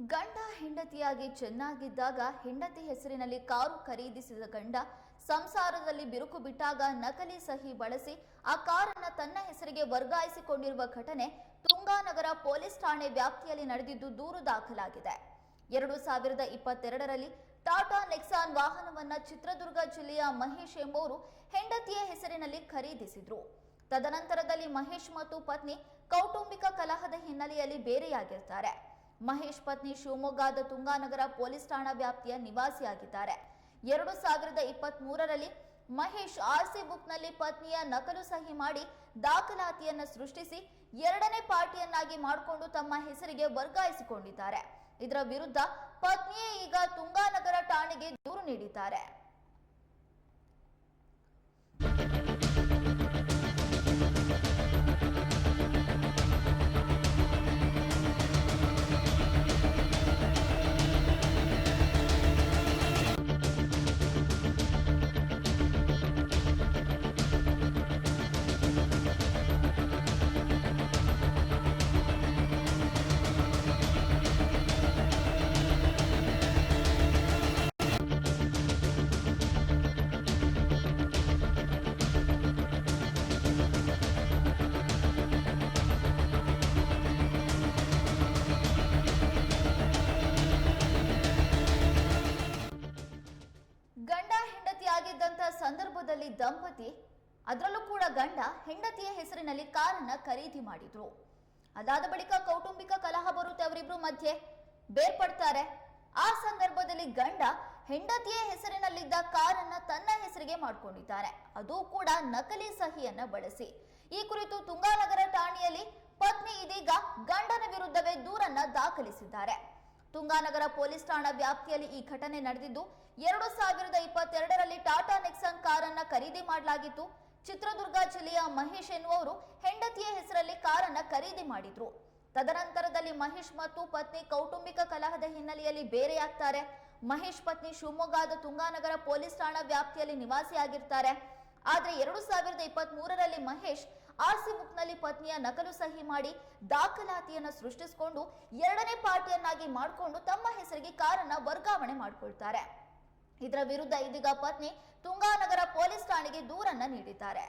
ಗಂಡ ಹೆಂಡತಿಯಾಗಿ ಚೆನ್ನಾಗಿದ್ದಾಗ ಹೆಂಡತಿ ಹೆಸರಿನಲ್ಲಿ ಕಾರು ಖರೀದಿಸಿದ ಗಂಡ ಸಂಸಾರದಲ್ಲಿ ಬಿರುಕು ಬಿಟ್ಟಾಗ ನಕಲಿ ಸಹಿ ಬಳಸಿ ಆ ಕಾರನ್ನ ತನ್ನ ಹೆಸರಿಗೆ ವರ್ಗಾಯಿಸಿಕೊಂಡಿರುವ ಘಟನೆ ತುಂಗಾನಗರ ಪೊಲೀಸ್ ಠಾಣೆ ವ್ಯಾಪ್ತಿಯಲ್ಲಿ ನಡೆದಿದ್ದು ದೂರು ದಾಖಲಾಗಿದೆ. ಎರಡು ಸಾವಿರದ ಇಪ್ಪತ್ತೆರಡರಲ್ಲಿ ಟಾಟಾ ನೆಕ್ಸಾನ್ ವಾಹನವನ್ನ ಚಿತ್ರದುರ್ಗ ಜಿಲ್ಲೆಯ ಮಹೇಶ್ ಎಂಬುವರು ಹೆಂಡತಿಯ ಹೆಸರಿನಲ್ಲಿ ಖರೀದಿಸಿದ್ರು. ತದನಂತರದಲ್ಲಿ ಮಹೇಶ್ ಮತ್ತು ಪತ್ನಿ ಕೌಟುಂಬಿಕ ಕಲಹದ ಹಿನ್ನೆಲೆಯಲ್ಲಿ ಬೇರೆಯಾಗಿರ್ತಾರೆ. ಮಹೇಶ್ ಪತ್ನಿ ಶಿವಮೊಗ್ಗದ ತುಂಗಾನಗರ ಪೊಲೀಸ್ ಠಾಣಾ ವ್ಯಾಪ್ತಿಯ ನಿವಾಸಿಯಾಗಿದ್ದಾರೆ. ಎರಡು ಸಾವಿರದ ಇಪ್ಪತ್ತ್ ಮೂರರಲ್ಲಿ ಮಹೇಶ್ ಆರ್ಸಿ ಬುಕ್ನಲ್ಲಿ ಪತ್ನಿಯ ನಕಲು ಸಹಿ ಮಾಡಿ ದಾಖಲಾತಿಯನ್ನು ಸೃಷ್ಟಿಸಿ ಎರಡನೇ ಪಾರ್ಟಿಯನ್ನಾಗಿ ಮಾಡಿಕೊಂಡು ತಮ್ಮ ಹೆಸರಿಗೆ ವರ್ಗಾಯಿಸಿಕೊಂಡಿದ್ದಾರೆ. ಇದರ ವಿರುದ್ಧ ಪತ್ನಿಯೇ ಈಗ ತುಂಗಾನಗರ ಠಾಣೆಗೆ ದೂರು ನೀಡಿದ್ದಾರೆ. ಸಂದರ್ಭದಲ್ಲಿ ದಂಪತಿ, ಅದರಲ್ಲೂ ಕೂಡ ಗಂಡ ಹೆಂಡತಿಯ ಹೆಸರಿನಲ್ಲಿ ಕಾರನ್ನ ಖರೀದಿ ಮಾಡಿದ್ರು. ಅದಾದ ಬಳಿಕ ಕೌಟುಂಬಿಕ ಕಲಹ ಬರುತ್ತೆ ಅವರಿಬ್ರು ಮಧ್ಯೆ. ಬೇರ್ಪಡ್ತಾರೆ. ಆ ಸಂದರ್ಭದಲ್ಲಿ ಗಂಡ ಹೆಂಡತಿಯ ಹೆಸರಿನಲ್ಲಿದ್ದ ಕಾರನ್ನ ತನ್ನ ಹೆಸರಿಗೆ ಮಾಡಿಕೊಂಡಿದ್ದಾರೆ. ಅದು ಕೂಡ ನಕಲಿ ಸಹಿಯನ್ನ ಬಳಸಿ. ಈ ಕುರಿತು ತುಂಗಾನಗರ ಠಾಣೆಯಲ್ಲಿ ಪತ್ನಿ ಇದೀಗ ಗಂಡನ ವಿರುದ್ಧವೇ ದೂರನ್ನ ದಾಖಲಿಸಿದ್ದಾರೆ. ತುಂಗಾನಗರ ಪೊಲೀಸ್ ಠಾಣಾ ವ್ಯಾಪ್ತಿಯಲ್ಲಿ ಈ ಘಟನೆ ನಡೆದಿದ್ದು, ಎರಡು ಸಾವಿರದ ಇಪ್ಪತ್ತೆರಡರಲ್ಲಿ ಟಾಟಾ ನೆಕ್ಸನ್ ಕಾರನ್ನ ಖರೀದಿ ಮಾಡಲಾಗಿತ್ತು. ಚಿತ್ರದುರ್ಗ ಜಿಲ್ಲೆಯ ಮಹೇಶ್ ಎನ್ನುವವರು ಹೆಂಡತಿಯ ಹೆಸರಲ್ಲಿ ಕಾರನ್ನ ಖರೀದಿ ಮಾಡಿದ್ರು. ತದನಂತರದಲ್ಲಿ ಮಹೇಶ್ ಮತ್ತು ಪತ್ನಿ ಕೌಟುಂಬಿಕ ಕಲಹದ ಹಿನ್ನೆಲೆಯಲ್ಲಿ ಬೇರೆಯಾಗ್ತಾರೆ. ಮಹೇಶ್ ಪತ್ನಿ ಶಿವಮೊಗ್ಗದ ತುಂಗಾನಗರ ಪೊಲೀಸ್ ಠಾಣಾ ವ್ಯಾಪ್ತಿಯಲ್ಲಿ ನಿವಾಸಿಯಾಗಿರ್ತಾರೆ. ಆದ್ರೆ ಎರಡು ಸಾವಿರದ ಇಪ್ಪತ್ತ್ ಮೂರರಲ್ಲಿ ಮಹೇಶ್ ಆರ್ಸಿ ಬುಕ್ನಲ್ಲಿ ಪತ್ನಿಯ ನಕಲು ಸಹಿ ಮಾಡಿ ದಾಖಲಾತಿಯನ್ನು ಸೃಷ್ಟಿಸಿಕೊಂಡು ಎರಡನೇ ಪಾರ್ಟಿಯನ್ನಾಗಿ ಮಾಡಿಕೊಂಡು ತಮ್ಮ ಹೆಸರಿಗೆ ಕಾರನ್ನ ವರ್ಗಾವಣೆ ಮಾಡಿಕೊಳ್ತಾರೆ. ಇದರ ವಿರುದ್ಧ ಇದೀಗ ಪತ್ನಿ ತುಂಗಾನಗರ ಪೊಲೀಸ್ ಠಾಣೆಗೆ ದೂರನ್ನ ನೀಡಿದ್ದಾರೆ.